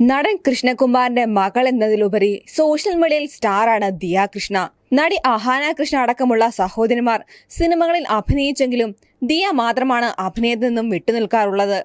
നടൻ കൃഷ്ണകുമാറിന്റെ മകൾ എന്നതിലുപരി സോഷ്യൽ മീഡിയയിൽ സ്റ്റാറാണ് ദിയ കൃഷ്ണ. നടി അഹാന കൃഷ്ണ അടക്കമുള്ള സഹോദരിമാർ സിനിമകളിൽ അഭിനയിച്ചെങ്കിലും ദിയ മാത്രമാണ് അഭിനയത്തിൽ നിന്നും വിട്ടുനിൽക്കാറുള്ളത്.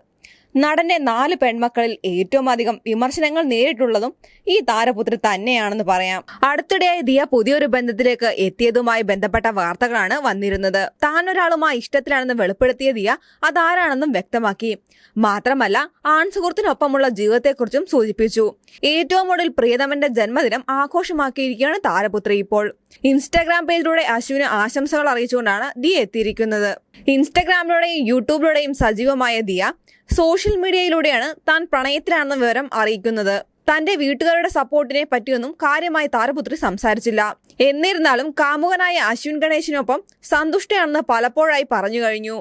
നടന്റെ നാല് പെൺമക്കളിൽ ഏറ്റവും അധികം വിമർശനങ്ങൾ നേരിട്ടുള്ളതും ഈ താരപുത്രി തന്നെയാണെന്ന് പറയാം. അടുത്തിടെയായി ദിയ പുതിയൊരു ബന്ധത്തിലേക്ക് എത്തിയതുമായി ബന്ധപ്പെട്ട വാർത്തകളാണ് വന്നിരുന്നത്. താൻ ഒരാളുമായി ഇഷ്ടത്തിലാണെന്ന് വെളിപ്പെടുത്തിയ ദിയ അതാരാണെന്നും വ്യക്തമാക്കി. മാത്രമല്ല ആൺ സുഹൃത്തിനൊപ്പമുള്ള ജീവിതത്തെക്കുറിച്ചും സൂചിപ്പിച്ചു. ഏറ്റവും ഒടുവിൽ പ്രിയതമന്റെ ജന്മദിനം ആഘോഷമാക്കിയിരിക്കുകയാണ് താരപുത്രി ഇപ്പോൾ. ഇൻസ്റ്റാഗ്രാം പേജിലൂടെ അശ്വിന് ആശംസകൾ അറിയിച്ചുകൊണ്ടാണ് ദിയ എത്തിയിരിക്കുന്നത്. ഇൻസ്റ്റാഗ്രാമിലൂടെയും യൂട്യൂബിലൂടെയും സജീവമായ ദിയ സോഷ്യൽ മീഡിയയിലൂടെയാണ് താൻ പ്രണയത്തിലാണെന്ന വിവരം അറിയിക്കുന്നത്. തന്റെ വീട്ടുകാരുടെ സപ്പോർട്ടിനെ പറ്റിയൊന്നും കാര്യമായി താരപുത്രി സംസാരിച്ചില്ല. എന്നിരുന്നാലും കാമുകനായ അശ്വിൻ ഗണേശിനൊപ്പം സന്തുഷ്ടയാണെന്ന് പലപ്പോഴായി പറഞ്ഞു കഴിഞ്ഞു.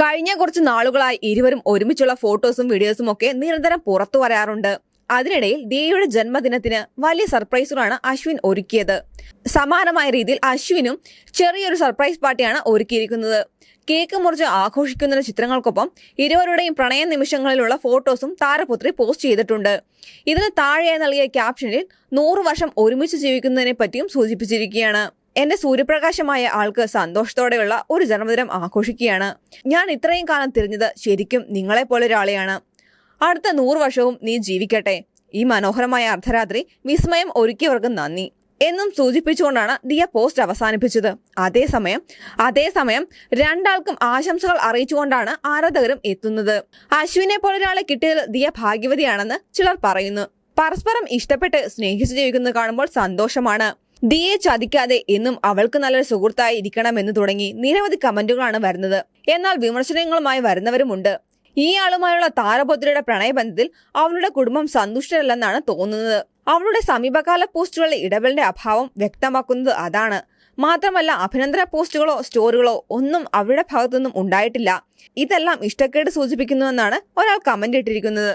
കഴിഞ്ഞ കുറച്ച് നാളുകളായി ഇരുവരും ഒരുമിച്ചുള്ള ഫോട്ടോസും വീഡിയോസും ഒക്കെ നിരന്തരം പുറത്തു വരാറുണ്ട്. അതിനിടയിൽ ദിയയുടെ ജന്മദിനത്തിന് വലിയ സർപ്രൈസുകളാണ് അശ്വിൻ ഒരുക്കിയത്. സമാനമായ രീതിയിൽ അശ്വിനും ചെറിയൊരു സർപ്രൈസ് പാർട്ടിയാണ് ഒരുക്കിയിരിക്കുന്നത്. കേക്ക് മുറിച്ച് ആഘോഷിക്കുന്ന ചിത്രങ്ങൾക്കൊപ്പം ഇരുവരുടെയും പ്രണയ നിമിഷങ്ങളിലുള്ള ഫോട്ടോസും താരപുത്രി പോസ്റ്റ് ചെയ്തിട്ടുണ്ട്. ഇതിന് താഴെയായി നൽകിയ ക്യാപ്ഷനിൽ നൂറു വർഷം ഒരുമിച്ച് ജീവിക്കുന്നതിനെ പറ്റിയും സൂചിപ്പിച്ചിരിക്കുകയാണ്. എന്റെ സൂര്യപ്രകാശമായ ആൾക്ക് സന്തോഷത്തോടെയുള്ള ഒരു ജന്മദിനം ആഘോഷിക്കുകയാണ്. ഞാൻ ഇത്രയും കാലം തിരിഞ്ഞത് ശരിക്കും നിങ്ങളെ പോലെ ഒരാളെയാണ്. അടുത്ത നൂറ് വർഷവും നീ ജീവിക്കട്ടെ. ഈ മനോഹരമായ അർദ്ധരാത്രി വിസ്മയം ഒരുക്കിയവർക്ക് നന്ദി. എന്നും സൂചിപ്പിച്ചുകൊണ്ടാണ് ദിയ പോസ്റ്റ് അവസാനിപ്പിച്ചത്. അതേസമയം അതേസമയം രണ്ടാൾക്കും ആശംസകൾ അറിയിച്ചുകൊണ്ടാണ് ആരാധകരും എത്തുന്നത്. അശ്വിനെ പോലെ ഒരാളെ കിട്ടിയതിൽ ദിയ ഭാഗ്യവതിയാണെന്ന് ചിലർ പറയുന്നു. പരസ്പരം ഇഷ്ടപ്പെട്ട് സ്നേഹിച്ചു ജീവിക്കുന്നത് കാണുമ്പോൾ സന്തോഷമാണ്. ദിയെ ചതിക്കാതെ എന്നും അവൾക്ക് നല്ലൊരു സുഹൃത്തായി ഇരിക്കണമെന്ന് തുടങ്ങി നിരവധി കമന്റുകളാണ് വരുന്നത്. എന്നാൽ വിമർശനങ്ങളുമായി വരുന്നവരുമുണ്ട്. ഈ ആളുമായുള്ള താരപുത്രിയുടെ പ്രണയബന്ധത്തിൽ അവളുടെ കുടുംബം സന്തുഷ്ടരല്ലെന്നാണ് തോന്നുന്നത്. അവളുടെ സമീപകാല പോസ്റ്റുകളിലെ ഇടപെടലിന്റെ അഭാവം വ്യക്തമാക്കുന്നത് അതാണ്. മാത്രമല്ല അഭിനന്ദന പോസ്റ്റുകളോ സ്റ്റോറികളോ ഒന്നും അവരുടെ ഭാഗത്തുനിന്നും ഉണ്ടായിട്ടില്ല. ഇതെല്ലാം ഇഷ്ടക്കേട് സൂചിപ്പിക്കുന്നുവെന്നാണ് ഒരാൾ കമന്റ് ഇട്ടിരിക്കുന്നത്.